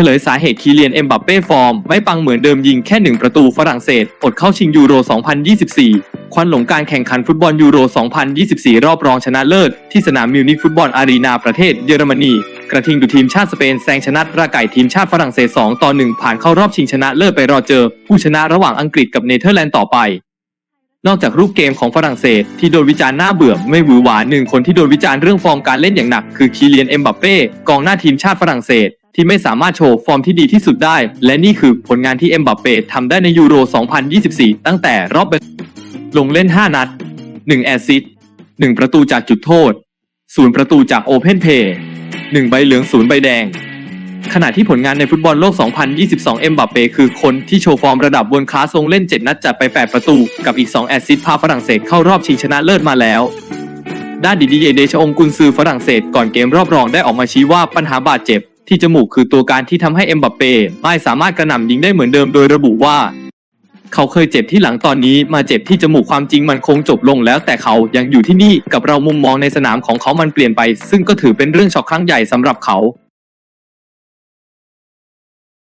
ฉลยสาเหตุคีเลียนเอ็มบัปเป้ฟอร์ม ไม่ปังเหมือนเดิมยิงแค่หนึ่งประตูฝรั่งเศส อดเข้าชิงยูโร 2024 ควันหลงการแข่งขันฟุตบอลยูโร 2024 รอบรองชนะเลิศ ที่สนามมิวนิกฟุตบอลอารีนาประเทศเยอรมนี กระทิงดูทีมชาติสเปนแซงชนะราไก่ทีมชาติฝรั่งเศส 2 ต่อ 1 ผ่านเข้ารอบชิงชนะเลิศไปรอเจอ ผู้ชนะระหว่างอังกฤษกับเนเธอร์แลนด์ต่อไปนอกจากรูปเกมของฝรั่งเศสที่โดนวิจารณ์หน้าเบื่อไม่หวือหวาหนึ่งคนที่โดนวิจารณ์เรื่องฟอร์มการเล่นอย่างหนักคือคีเลียนเอ็มบัปเป้กองหน้าทีมชาติฝรั่งเศส ที่ไม่สามารถโชว์ฟอร์มที่ดีที่สุดได้ และนี่คือผลงานที่เอ็มบัปเป้ทำได้ในยูโร 2024 ตั้งแต่รอบเบลงเล่น 5 นัด 1 แอสซิสต์1ประตูจากจุดโทษ 0 ประตูจากโอเพนเพย์1ใบเหลือง 0 ใบแดง ขณะที่ผลงานในฟุตบอลโลก 2022 เอ็มบัปเป้คือคนที่โชว์ฟอร์มระดับบนคลาสลงเล่น 7 นัดจัดไป 8 ประตู กับอีก 2 แอสซิสต์พาฝรั่งเศสเข้ารอบชิงชนะเลิศมาแล้วด้านดิดีเยเดชองกุนซือฝรั่งเศสก่อนเกมรอบรองได้ออกมาชี้ว่าปัญหาบาดเจ็บ ที่จมูกคือตัวการที่ทำให้เอ็มบัปเป้ไม่สามารถกระหน่ำยิงได้เหมือนเดิมโดยระบุว่า เขาเคยเจ็บที่หลังตอนนี้มาเจ็บที่จมูกความจริงมันคงจบลงแล้ว แต่เขายังอยู่ที่นี่กับเรามุมมองในสนามของเขามันเปลี่ยนไป ซึ่งก็ถือเป็นเรื่องช็อกครั้งใหญ่สำหรับเขา